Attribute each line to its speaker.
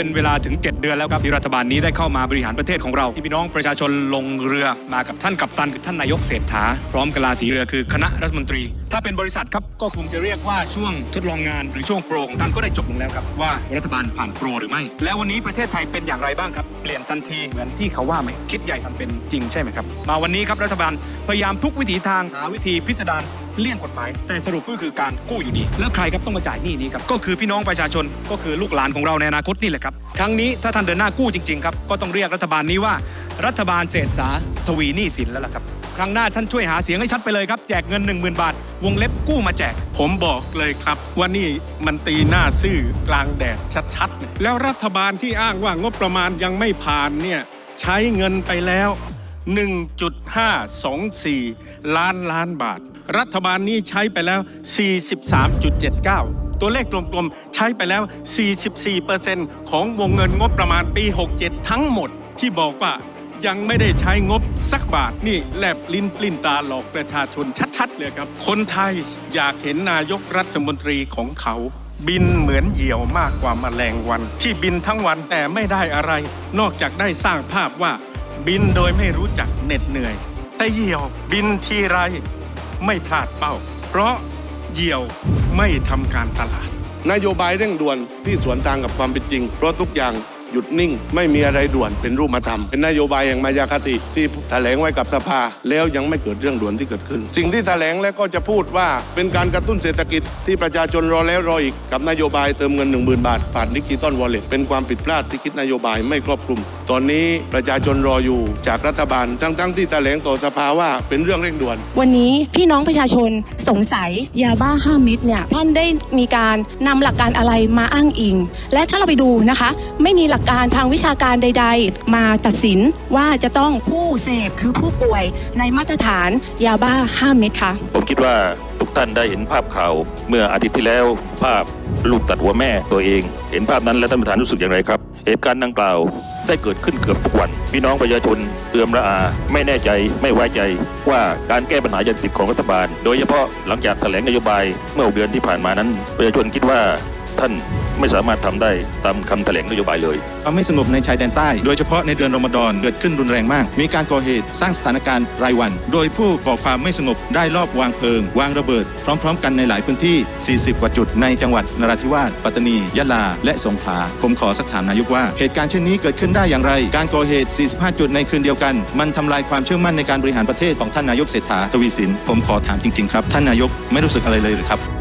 Speaker 1: เป็นเวลาถึง 7 เดือนแล้วครับที่รัฐบาลนี้ได้เข้ามาบริหารประเทศของเราที่พี่น้องประชาชนลงเรือมากับท่านกัปตันคือท่านนายกเศรษฐา พร้อมกบลาสีเรือคือคณะรัฐมนตรี ถ้าเป็นบริษัทครับก็คงจะเรียกว่าช่วงทดลองงานหรือช่วงโปรของท่านก็ได้จบลงแล้วครับว่ารัฐบาลผ่านโปรหรือไม่ แล้ววันนี้ประเทศไทยเป็นอย่างไรบ้างครับเปลี่ยนทันทีเหมือนที่เขาว่าไหมคิดใหญ่ทำเป็นจริงใช่ไหมครับมาวันนี้ครับรัฐบาลพยายามทุกวิถีทางหาวิธีพิสดารเลี่ยงกฎหมาย แต่สรุปก็คือการกู้อยู่ดี แล้วใครครับต้องมาจ่ายหนี้นี้ครับก็คือพี่น้องประชาชนก็คือลูกหลานของเราในอนาคตนี่แหละครับครั้งนี้ถ้าท่านเดินหน้ากู้จริงๆครับก็ต้องเรียกรัฐบาลนี้ว่า รัฐบาลเศรษฐาทวีหนี้สินแล้วล่ะครับครั้งหน้าท่านช่วยหาเสียงให้ชัดไปเลยครับแจกเงิน 1 0,000 บาท วงเล็บกู้มาแจก
Speaker 2: ผมบอกเลยครับว่านี่มันตีหน้าซื่อกลางแดดชัดๆเนี่ยแล้วรัฐบาลที่อ้างว่างบประมาณยังไม่ผ่านเนี่ยใช้เงินไปแล้ว 1.524 ล้านล้านบาท รัฐบาลนี้ใช้ไปแล้ว 43.79 ตัวเลขกลมๆ ใช้ไปแล้ว 44%ของวงเงินงบประมาณปี 67 ทั้งหมดที่บอกว่ายังไม่ได้ใช้งบสักบาทนี่แลบลิ้นปลิ้นตาหลอกประชาชนชัดๆเลยครับ คนไทยอยากเห็นนายกรัฐมนตรีของเขา บินเหมือนเหยี่ยวมากกว่าแมลงวัน ที่บินทั้งวันแต่ไม่ได้อะไร นอกจากได้สร้างภาพว่า บินโดยไม่รู้จักเหน็ดเหนื่อย แต่เหยี่ยวบินทีไรไม่พลาดเป้า เพราะเหยี่ยวไม่ทำการตลาด
Speaker 3: นโยบายเร่งด่วนที่สวนทางกับความเป็นจริง เพราะทุกอย่าง หยุดนิ่ง ไม่มีอะไรด่วนเป็นรูปธรรม เป็นนโยบายแห่งมายาคติที่แถลงไว้กับสภา แล้วยังไม่เกิดเรื่องด่วนที่เกิดขึ้น สิ่งที่แถลงแล้วก็จะพูดว่าเป็นการกระตุ้นเศรษฐกิจที่ประชาชนรอแล้วรออีกกับนโยบายเติมเงิน 1 0,000 บาท ผ่านดิจิตอลวอลเล็ตเป็นความผิดพลาดที่คิดนโยบายไม่ครอบคลุม ตอนนี้ประชาชนรออยู่จากรัฐบาลทั้งๆที่แถลงต่อสภาว่าเป็นเรื่องเร่งด่วน
Speaker 4: วันนี้พี่น้องประชาชนสงสัยยาบ้า5เม็ดเนี่ยท่านได้มีการนำหลักการอะไรมาอ้างอิง และถ้าเราไปดูนะคะ ไม่มีหลักการทางวิชาการใด ๆ มาตัดสินว่าจะต้องผู้เสพคือผู้ป่วยในมาตรฐานยาบ้า 5 เม็ดค่ะ
Speaker 5: ผมคิดว่าทุกท่านได้เห็นภาพข่าวเมื่ออาทิตย์ที่แล้วภาพลูกตัดหัวแม่ตัวเอง เห็นภาพนั้นแล้วท่านประธานรู้สึกอย่างไรครับ เหตุการณ์ดังกล่าวได้เกิดขึ้นเกือบทุกวัน พี่น้องประชาชนเตือมระอา ไม่แน่ใจไม่ไว้ใจว่าการแก้ปัญหายาเสพติดของรัฐบาล โดยเฉพาะหลังจากแถลงนโยบายเมื่อเดือนที่ผ่านมานั้น ประชาชนคิดว่า ท่านไม่สามารถทำได้ตามคำแถลงนโยบายเลย
Speaker 6: ความไม่สงบในชายแดนใต้ โดยเฉพาะในเดือนรอมฎอนเกิดขึ้นรุนแรงมาก มีการก่อเหตุสร้างสถานการณ์รายวัน โดยผู้ก่อความไม่สงบได้ลอบวางเพลิง วางระเบิด พร้อม ๆ กันในหลายพื้นที่ 40 กว่าจุดในจังหวัดนราธิวาสปัตตานียะลา และสงขลาผมขอสักถามนายกว่า เหตุการณ์เช่นนี้เกิดขึ้นได้อย่างไร การก่อเหตุ 45 จุดในคืนเดียวกัน มันทำลายความเชื่อมั่นในการบริหารประเทศของท่านนายกเศรษฐาทวีสินผมขอถามจริงๆครับท่านนายกไม่รู้สึกอะไรเลยหรือครับ